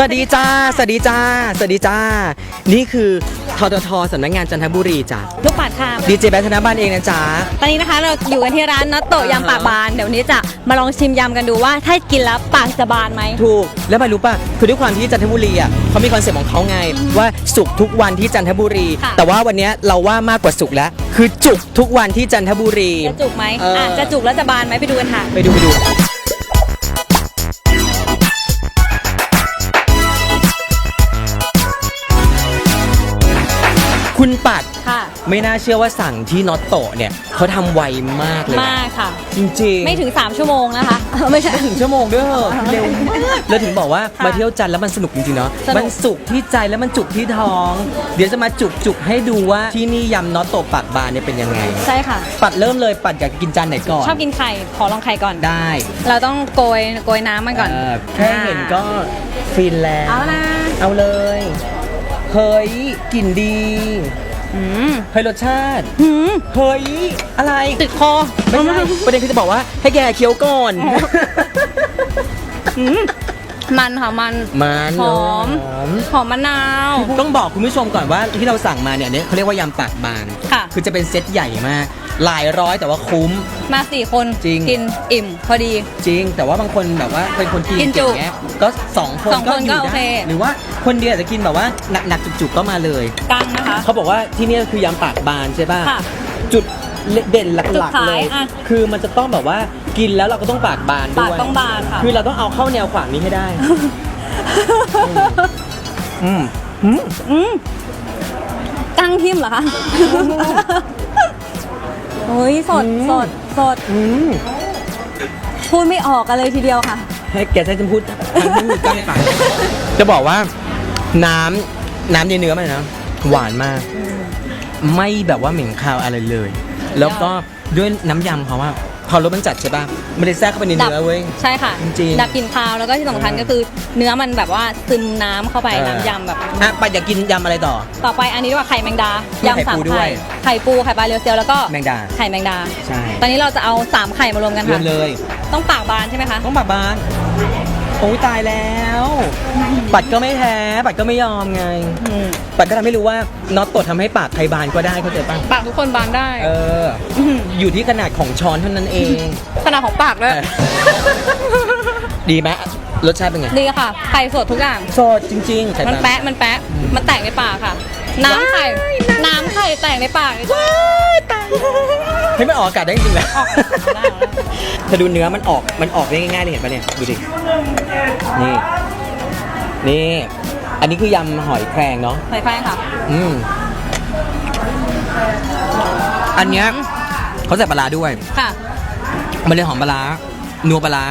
สวัสดีจ้า สวัสดีจ้า สวัสดีจ้า นี่คือทททสำนักงานจันทบุรีจ้ะลูกปัดค่ะ ดีเจแบทธนบันเองนะจ๊ะ ตอนนี้นะคะเราอยู่กันที่ร้านนัตโตะยำปากบาน เดี๋ยววนนี้จะมาลองชิมยำกันดูว่าถ้ากินแล้วปากจะบานไหม ถูก แล้วไปรู้ป่ะ คือด้วยความที่จันทบุรีอะเขามีคอนเซ็ปต์ของเขาไง ว่าสุขทุกวันที่จันทบุรี ค่ะ แต่ว่าวันเนี้ยเราว่ามากกว่าสุขแล้ว คือจุกทุกวันที่จันทบุรี จะจุกไหมเอออ่อะจะจุกแล้วจะบานไหมไปดูกันค่ะ ไปดูไปดู คุณปัด ค่ะ ไม่น่าเชื่อว่าสั่งที่น็อตโตะเนี่ยเขาทำไวมากเลยนะมากค่ะ จริงๆ ไม่ถึง 3 ชั่วโมงนะคะ ไม่ใช่ไม่ถึงชั่วโมงด้วยเหรอเร็วมากแล้วถึงบอกว่าค่ะมาเที่ยวจันทร์แล้วมันสนุกจริงๆเนาะสนุก มันสุขที่ใจแล้วมันจุกที่ท้อง เดี๋ยวจะมาจุกจุกๆให้ดูว่าที่นี่ยำน็อตโตะปากบานเนี่ยเป็นยังไง ใช่ค่ะ ปัดเริ่มเลยปัดอยากกินจานไหนก่อนชอบกินไข่ ขอลองไข่ก่อน ได้เราต้องโกยโกยน้ำมันก่อนเออแค่เห็นก็ฟินแล้ว เอานะ เอาเลย เฮ้ยกลิ่นดี อืมเฮ้ยรสชาติ หืมเฮ้ยอะไร ติดคอไม่ใช่ประเด็นคือจะบอกว่าให้แกเคี้ยวก่อน หืมมันค่ะมัน มันหอม หอม หอมมะนาว ต้องบอกคุณผู้ชมก่อนว่าที่เราสั่งมาเนี่ยเนี่ยเขาเรียกว่ายำปากบาน ค่ะ คือจะเป็นเซตใหญ่มาก หลายร้อยแต่ว่าคุ้ม มาสี่คนจริง กินอิ่มพอดี จริง แต่ว่าบางคนแบบว่าเป็นคนกินกินจุเก่งเงี้ยก็สองคนสองก็คนอยู่ก็โอได้เคหรือว่าคนเดียวอาจจะกินแบบว่าหนักๆจุกๆก็มาเลย กังนะคะ เขาบอกว่าที่เนี่ยคือยำปากบานใช่ป่ะ ค่ะจุดเด่นหจุดลักขายๆเลยอะคือมันจะต้องแบบว่ากินแล้วเราก็ต้องปากบานปาด้กวยต้องบานค่ะ คือเราต้องเอาเข้าแนวขวางนี้ให้ได้ อืมอืมอืม กังทิมเหรอคะโอ้ยสดอืมสดสดอืมพูดไม่ออกกันเลยทีเดียวค่ะ ให้แกใช้คำพูดทั้งที่มือกั้งปากจะบอกว่า น้ำน้ำในเนื้อมันนะหวานมาก ไม่แบบว่าเหม็นคาวอะไรเลย แล้วก็ด้วยน้ำยำเขาว่า พอรสมันจัดใช่ป่ะมันเลยแทรกเข้าไปในเนื้อเว้ย ใช่ค่ะจริงๆดับกลิ่นคาวแล้วก็ที่สำคัญก็คือเนื้อมันแบบว่าซึมน้ำเข้าไปเออ น้ำยำแบบ อะไปอยากกินยำอะไรต่อ ต่อไปอันนี้ดีกว่าไข่แมงดามีไข่ยำสามปูด้วไข่ย ไข่ปูไข่ปลาเรียวเซียวแล้วก็แมงดา ไข่แมงดา ใช่ตอนนี้เราจะเอาสามไข่มารวมกันเริ่ค่ะมเลย ต้องปากบานใช่ไหมคะ ต้องปากบาน โอ้ยตายแล้ว ปัดก็ไม่แพ้ปัดก็ไม่ยอมไงอืมปัดก็ทำให้รู้ว่าน็อตตดทำให้ปากใครบานก็ได้เข้าใจป่ะปากทุกคนบานได้เออมอยู่ที่ขนาดของช้อนเท่านั้นเอง ขนาดของปากด้วยเออดีไหมรสชาติเป็นไง ดีค่ะไข่สดทุกอย่าง สดจริงๆไข่มันปลาแปะมันแปะมันแตกในปากค่ะ น้ำไข่น้ำไข่แตกในปากเลยจ้ะเฮ้ยมันออกอากาศได้จริงๆเหรอออกอากาศได้แล้วถ้าดูเนื้อมันออกมันออกได้ง่ายๆเลยเห็นปะเนี่ยดูดินี่นี่อันนี้คือยำหอยแครงเนาะใส่แป้งค่ะ อืมอันเนี้ยเขาใส่ปลาร้าด้วย ค่ะ มันเลยหอมปลาร้านัวปลาร้า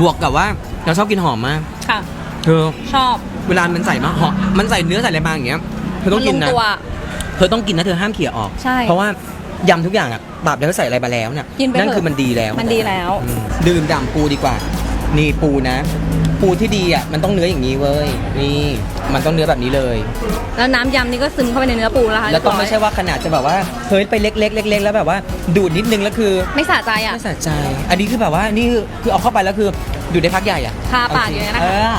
บวกกับว่าเราชอบกินหอมมากค่ะ เธอชอบ เวลามันใส่มาหอมมันใส่เนื้อใส่อะไรมาอย่างเงี้ยเธอต้องกินมันะลตัว เธอต้องกินนะเธอห้ามเขี่ยออก ใช่เพราะว่ายำทุกอย่างอะปรับแล้วใส่อะไรมาแล้วเนี่ยกินไปนั่นเถอะคือมันดีแล้วมันดีแล้ว อืมดื่มด่ำปูดีกว่า นี่ปูนะ ปูที่ดีอะมันต้องเนื้ออย่างนี้เว้ย นี่มันต้องเนื้อแบบนี้เลย แล้วน้ำยำนี่ก็ซึมเข้าไปในเนื้อปูแล้วค่ะแล้วต้องเรีไม่ยบร้อยใช่ว่าขนาดจะแบบว่าเฮ้ยไปเล็กๆเล็กๆแล้วแบบว่า ดูดนิดนึงแล้วคือไม่สะใจอะ ไม่สะใจ อันนี้คือแบบว่านี่คือคือเอาเข้าไปแล้วคือดูดได้พักใหญ่อะคาปากอยู่เนี่ยนะคะ เอออ่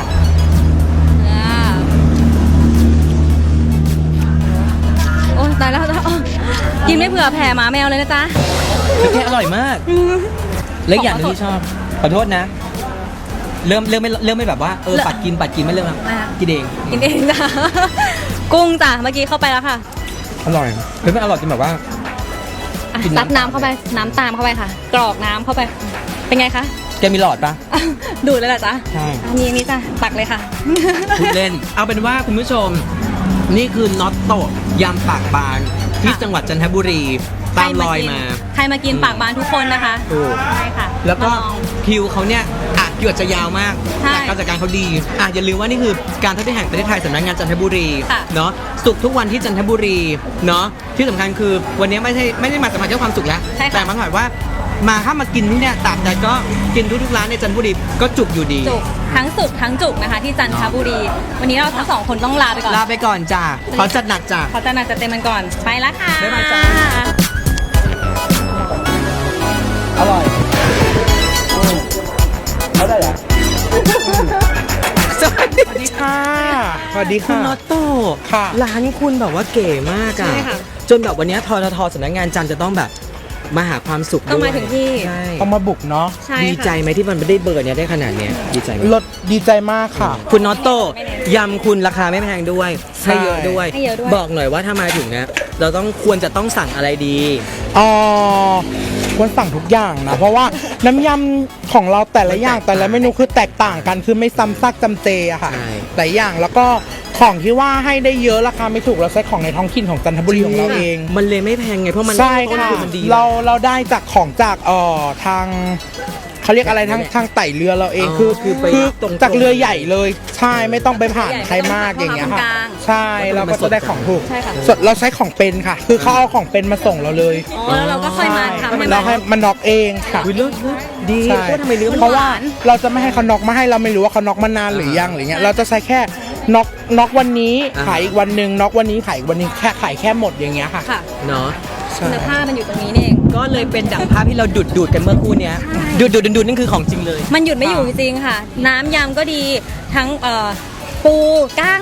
ผื่อแผ่หมาแมวเลยนะจ๊ะ คือแค่อร่อยมาก และอีกอย่างหนึงที่ชอบ ขอโทษนะ เริ่มเริ่มไม่เริ่มไม่แบบว่าเออเริ่มปัดกินปัดกินไม่เริ่มแล้วอะ กินเองกินเองจ้ะกุ้งจ้ะเมื่อกี้เข้าไปแล้วค่ะอร่อยเฮ้ยมันอร่อยจนแบบว่า อะกินน้ำ ซัดน้ำเข้าไปน้ำตามเข้าไปค่ะ กรอกน้ำเข้าไป เป็นไงคะ แกมีหลอดปะ ดูดเลยเหรอจ๊ะใช่ อันนี้นี่จ้ะตักเลยค่ะ พูดเล่น เอาเป็นว่าคุณผู้ชม นี่คือน็อตโตะยำปากบาง ที่ค่ะจังหวัดจันทบุรีตามรอยมา ใครมากินปากบานทุกคนนะคะถูก ใช่ค่ะแล้วก็มาลอง คิวเขาเนี่ยอะคิวอาจจะยาวมากใช่แต่การจัดการเขาดีอะอย่าลืมว่านี่คือการท่องเที่ยวแห่งประเทศไทยสำนักงานจันทบุรีค่ะเนาะสุขทุกวันที่จันทบุรีเนาะที่สำคัญคือวันนี้ไม่ใช่ไม่ได้มาสัมผัสเรื่องความสุขแล้ว ใช่ค่ะแต่มันหมายว่า มาถ้ามากินที่เนี่ยตราบใดก็กินทุกๆร้านในจันทบุรีก็จุกอยู่ดี จุกทั้งสุกทั้งจุกนะคะ ที่จันทบุรี วันนี้เราทั้งสองคนต้องลาไปก่อนลาไปก่อนจ้าขอจัดหนักจ้า ขอจะหนักจะเต็มมันก่อนไปแล้วค่ะบ๊ายบายจ้า อร่อยเขาได้เหรอสวัสดีดีค่ะ สวัสดีคุณค่ะน็อตโต้ค่ะร้านคุณแบบว่าเก๋มากอะใช่ค่ะ จนแบบวันนี้ทททสำนักงานจันทร์จะต้องแบบ มาหาความสุขต้องมาด้วยถึงที่ ใช่ต้องมาบุกเนาะใช่ดีค่ะใจไหมที่มันไม่ได้เบอร์เนี้ยได้ขนาดเนี้ยดีใจไหมรถดีใจมากค่ะ คุณน็อตโต้ไม่แน่ยำคุณราคาไม่แพงด้วยใช่ให้เยอะด้วย ให้เยอะด้วย บอกหน่อยว่าถ้ามาถึงเนี้ยเราต้องควรจะต้องสั่งอะไรดี อ๋อ ควรสั่งทุกอย่างนะ เพราะว่าน้ำยำของเราแต่ละอย่างมันแตกต่างแต่ละเมนูคือแตกต่างกันคือไม่ซ้ำซากจำเจอะค่ะใช่ หลายอย่างแล้วก็ของที่ว่าให้ได้เยอะราคาไม่ถูกเราใช้ของในท้องถิ่นของจันทบุรีของเราเอง มันเลยไม่แพงไงเพราะมันใช่ต้นค่ะทุนมันดี เราเราได้จากของจากเอ่อทาง เขาเรียกอะไรทางทางไต่เรือเราเองอ๋อคือคือไปคือตรงๆจากเรือใหญ่เลย ใช่ไม่ต้องไปผ่านใครมากไม่อต้องย่างเงี้ยค่ะเข้ามาตรงกลาง ใช่เราก็จะได้ของถูกใช่ค่ะส่วนเราใช้ของเป็นค่ะ คือเขาเอาของเป็นมาส่งเราเลยอ๋อแล้วเราก็ค่อยมาทำให้เรามันให้มันน็อกเองค่ะ อุ๊ยเลิศเลิศดีใช่เพราะทำไมเนื้อมันเพราะว่าหวาน เราจะไม่ให้เขาน็อกมาให้เราไม่รู้ว่าเขาน็อกมานานหรือยังหรือเงี้ยเราจะใช้แค่น็อกน็อกวันนี้อ่าขายอีกวันหนึ่งน็อกวันนี้ขายอีกวันหนึงแค่ขายแค่หมดอย่างเงี้ยค่ะ ค่ะ เนาะ ใช่เนื้อผ้ามันอยู่ตรงนี้นี่เอง ก็เลยเป็นดั่งภาพที่เราดูดดูดกันเมื่อครู่เนี้ยดูดดูดดูดดูดนี่คือของจริงเลย มันหยุดไม่อยู่จริงๆค่ะ น้ำยำก็ดีทั้งเอ่อปูกั้ง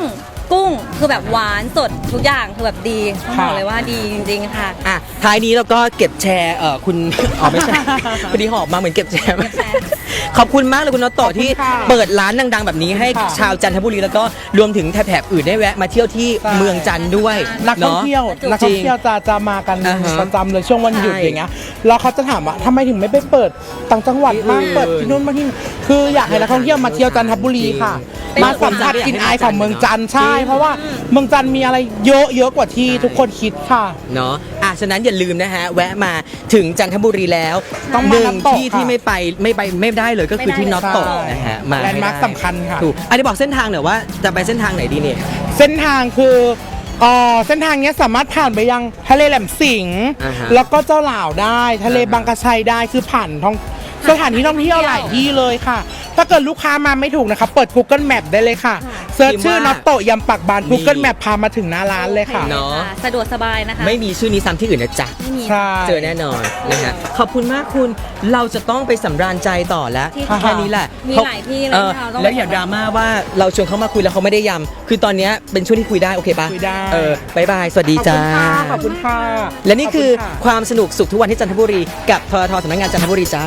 กุ้งคือแบบหวานสดทุกอย่างคือแบบดีต้องบอกเลยว่าดีจริง ๆ ค่ะ อะท้ายนี้เราก็เก็บแชร์เออคุณ อ๋อไม่ใช่ พอดีหอบมาเหมือนเก็บแชร์มาเก็บแชร์ขอบคุณมากเลยคุณน็อตโตขอบคุณที่ค่ะเปิดร้านดัง ๆ แบบนี้ให้ค่ะชาวจันทบุรีแล้วก็รวมถึงแถบๆอื่นได้แวะมาเที่ยวที่ใช่เมืองจันทร์ด้วยนักท่องเที่ยวเนอะนักท่องเที่ยวจะจะมากันอ่าฮะประจำเลยช่วงวันหยุดใช่อย่างเงี้ยแล้วเขาจะถามว่าทำไมถึงไม่ไปเปิดต่างจังหวัดบ้างที่อื่นเปิดที่นู่นบ้างที่นี่คืออยากให้นักท่องเที่ยวมาเที่ยวจันทบุรีค่ะเป็น มาสัมผัสกลินอายของเมืองจันทร์ใช่จริงเพราะว่าเมืองจันทร์มีอะไรเยอะเยอะกว่าที่ทุกคนคิดค่ะ เนาะอะฉะนั้นอย่าลืมนะฮะ แวะมาถึงจันทบุรีแล้วต้องหมานึ่งน้ำตกที่ค่ะที่ไม่ไปไม่ไปไม่ได้เลยก็คือที่ไม่ได้น็อตโตใช่นะฮะมาแลนด์มาร์คไได้สำคัญค่ะ ถูกอันนี้บอกเส้นทางหน่อยว่าจะไปเส้นทางไหนดีเนี่ย เส้นทางคือเอ่อเส้นทางเนี้ยสามารถผ่านไปยังทะเลแหลมสิงห์อ่าฮะแล้วก็เจ้าหล่าวได้ ทะเลอ่าฮะ บางกระชัยได้คือผ่านท้องสถานที่ท่องเที่ยวหลายที่เลยค่ะถ้าเกิดลูกค้ามาไม่ถูกนะคะเปิด Google Map ได้เลยค่ะเซิร์ชชื่อน็อตโตยำปักบาน Google Map พามาถึงหน้าร้านเลยค่ะ เนาะ สะดวกสบายนะคะ ไม่มีชื่อนี้ซ้ำที่อื่นนะจ๊ะ ไม่มี ใช่ เจอแน่นอนนะฮะขอบคุณมากคุณเราจะต้องไปสำราญใจต่อแล้ว ที่แค่นี้แหละมีหลายที่เลยออที่เราต้องแล้วอย่าดราม่าว่าเราชวนเขามาคุยแล้วเขาไม่ได้ยำคือตอนเนี้ยเป็นช่วงที่คุยได้โอเคปะคุยได้ เออบายบาย สวัสดีขอบจ้า คุณค่ะขอบคุณค่ะและนี่คือขบณะ ความสนุกสุขทุกวันที่จันทบุรี กับททสำนักงานจันทบุรีจ้า